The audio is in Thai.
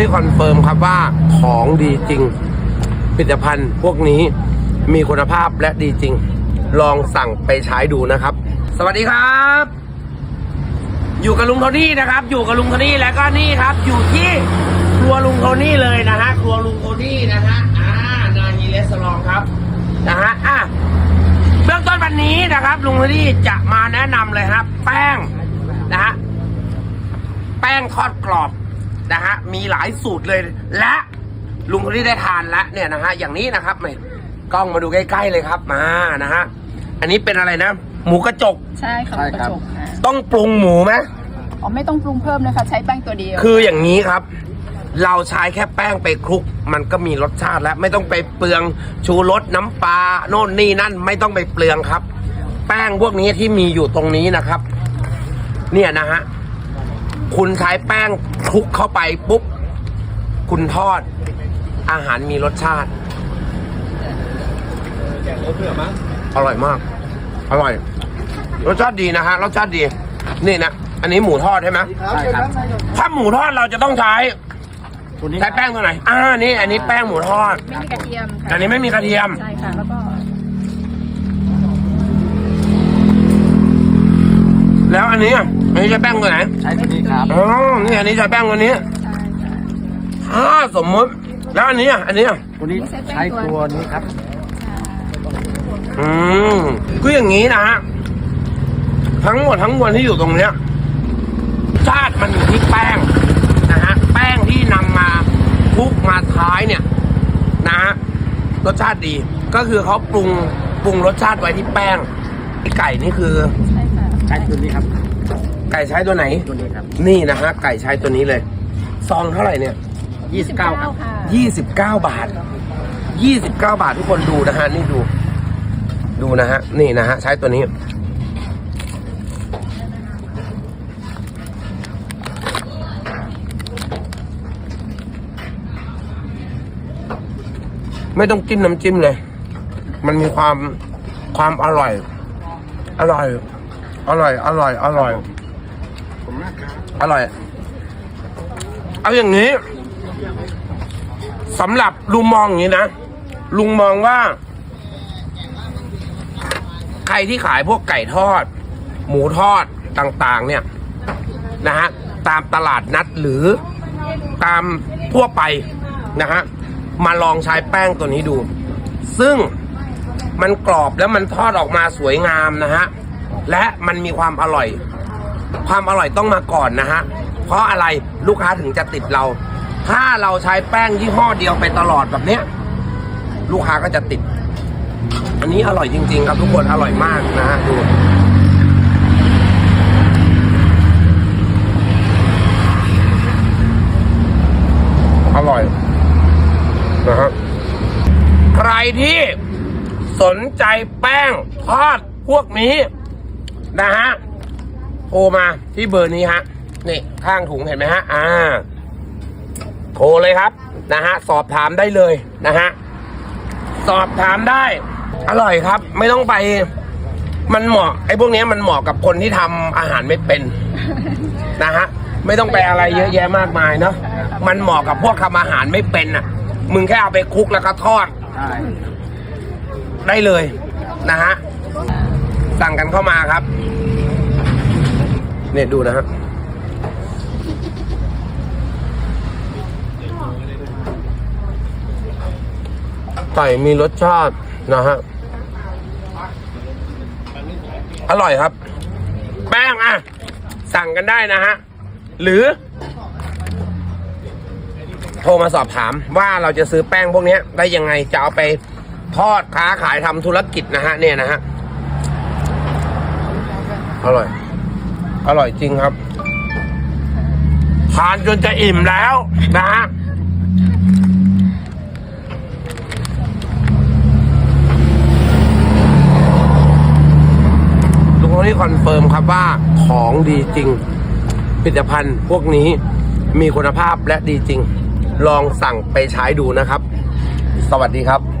ที่คอนเฟิร์มครับว่าของดีจริง ผลิตภัณฑ์พวกนี้มีคุณภาพและดีจริง ลองสั่งไปใช้ดูนะครับ สวัสดีครับ อยู่กับลุงโทนี่นะครับ อยู่กับลุงโทนี่แล้วก็นี่ครับ อยู่ที่ครัวลุงโทนี่เลยนะฮะครัวลุงโทนี่นะฮะอ่านาฮีเลสลองครับนะฮะอะเบื้องต้นวันนี้นะครับ ลุงโทนี่จะมาแนะนำเลยครับ แป้งนะฮะแป้งทอดกรอบ นะฮะมีหลายสูตรเลยและลุงโทนี่ได้ทานแล้วเนี่ยนะฮะอย่างนี้นะครับไม่กล้องมาดูใกล้ๆเลยครับมานะฮะอันนี้เป็นอะไรนะ หมูกระจก ใช่ค่ะใช่กครัระบจกค่ะต้องปรุงหมูไหมอ๋อไม่ต้องปรุงเพิ่มเลยค่ะใช้แป้งตัวเดียว คืออย่างนี้ครับ เราใช้แค่แป้งไปคลุก มันก็มีรสชาติแล้ว ไม่ต้องไปเปลืองชูรสน้ำปลาโน่นนี่นั่นไม่ต้องไปเปลืองครับ แป้งพวกนี้ที่มีอยู่ตรงนี้นะครับ เนี่ยนะฮะ คุณใช้แป้งคลุกเข้าไปปุ๊บ คุณทอด อาหารมีรสชาติ อร่อยมาก อร่อย รสชาติดีนะฮะ รสชาติดี นี่นะ อันนี้หมูทอดใช่ไหมใช่ครับ ถ้าหมูทอดเราจะต้องใช้ตัวนี้ใช้แป้งตัวไหน อ่า นี่ อันนี้แป้งหมูทอด ไม่มีกระเทียมค่ะอันนี้ไม่มีกระเทียม ใช่ค่ะ แล้วก็ แล้วอั นนี้อะอันนี้ใช้แป้งตัวไหนใช้ตัวนี้ครับอ๋อนี่อันนี้ใช้แป้งตัวนี้ใช่ค่ะอ่าสมมุติ แล้วอันนี้อะอันนี้อะตัวนี้ใช้ตัวนี้ครับ อืมก็อย่างนี้นะฮะทั้งหมดทั้งมวลที่อยู่ตรงเนี้ยชาติมันอยู่ที่แป้งนะฮะแป้งที่นำมาคลุกมาท้ายเนี่ยนะฮะรสชาติดีก็คือเขาปรุงปรุงรสชาติไว้ที่แป้งไก่นี่คือใช่ค่ะใช้ตัวนี้ครับ ไก่ใช้ตัวไหน ตัวนี้ครับนี่นะฮะไก่ใช้ตัวนี้เลย ซองเท่าไหร่เนี่ย ยี่สิบเก้าครับค่ะยี่สิบเก้าบาทยี่สิบเก้าบาททุกคนดูนะฮะ นี่ดู ดูนะฮะ นี่นะฮะ ใช้ตัวนี้ ไม่ต้องจิ้มน้ำจิ้มเลย มันมีความความอร่อย อร่อย อร่อย อร่อย อร่อย ผมมากครับอร่อย เอาอย่างนี้สำหรับลุงมองอย่างนี้นะ ลุงมองว่า ใครที่ขายพวกไก่ทอด หมูทอดต่างๆ เนี่ยนะฮะตามตลาดนัดหรือตามทั่วไปนะฮะมาลองใช้แป้งตัวนี้ดู ซึ่งมันกรอบแล้วมันทอดออกมาสวยงามนะฮะ และมันมีความอร่อย ความอร่อยต้องมาก่อนนะฮะ เพราะอะไรลูกค้าถึงจะติดเรา ถ้าเราใช้แป้งยี่ห้อเดียวไปตลอดแบบเนี้ย ลูกค้าก็จะติด อันนี้อร่อยจริง ๆ ครับทุกคนอร่อยมากนะฮะดูอร่อยนะฮะใครที่สนใจแป้งทอดพวกนี้นะฮะ โทรมาที่เบอร์นี้ฮะนี่ข้างถุงเห็นไหมฮะ อ่า โทรเลยครับ นะฮะ สอบถามได้เลยนะฮะ สอบถามได้ อร่อยครับ ไม่ต้องไป มันเหมาะไอ้พวกเนี้ยมันเหมาะกับคนที่ทำอาหารไม่เป็นนะฮะ ไม่ต้องไปอะไรเยอะแยะมากมายเนาะ มันเหมาะกับพวกทำอาหารไม่เป็นอะ มึงแค่เอาไปคลุกแล้วก็ทอดใช่ได้เลยนะฮะ สั่งกันเข้ามาครับ เนี่ยดูนะฮะไก่มีรสชาตินะฮะ อร่อยครับ แป้งอะ สั่งกันได้นะฮะ หรือ โทรมาสอบถามว่าเราจะซื้อแป้งพวกนี้ได้ยังไงจะเอาไปทอดค้าขายทำธุรกิจนะฮะ เนี่ยนะฮะ อร่อย อร่อยจริงครับ ทานจนจะอิ่มแล้วนะฮะลุงโทนี่คอนเฟิร์มครับว่าของดีจริง ผลิตภัณฑ์พวกนี้มีคุณภาพและดีจริง ลองสั่งไปใช้ดูนะครับ สวัสดีครับ